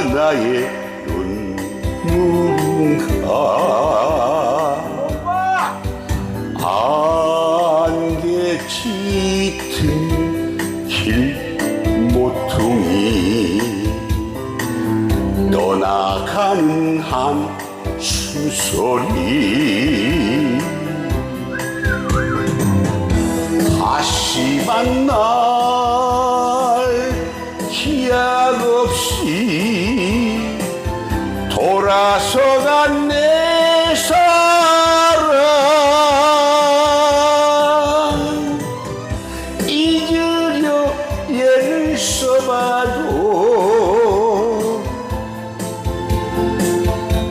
나의 눈물아 안개 짙은 길 모퉁이 떠나가는 한 수소리. 다시 만나 돌아서간 내 사랑. 잊으려 애를 써봐도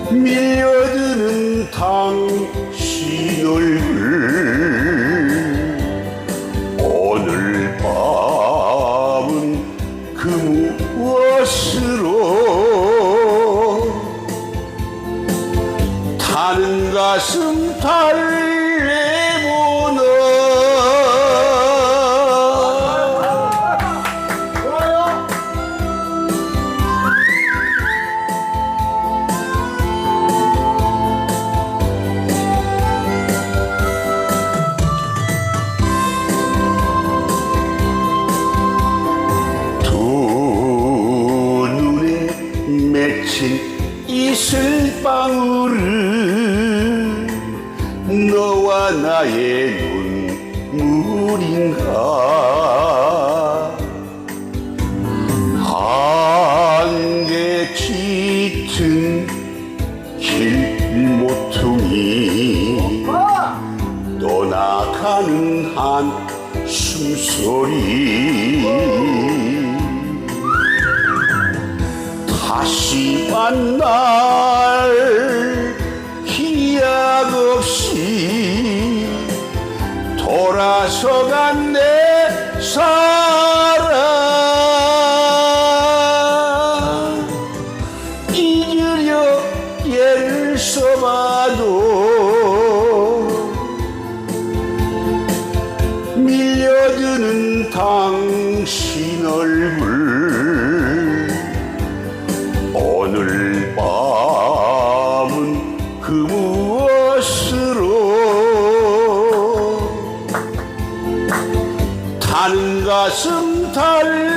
밀려드는 당신 얼굴 오늘 밤은 그 무엇으로 타는 가슴 달래보나 두 눈에 맺힌 이슬방울은 너와 나의 눈물인가? 한개 짙은 길모퉁이 떠나가는 한 숨소리 다시 만날 기약 없이 돌아서간 내 사랑. 잊으려 애를 써봐도 밀려드는 당신 얼굴 가슴 달래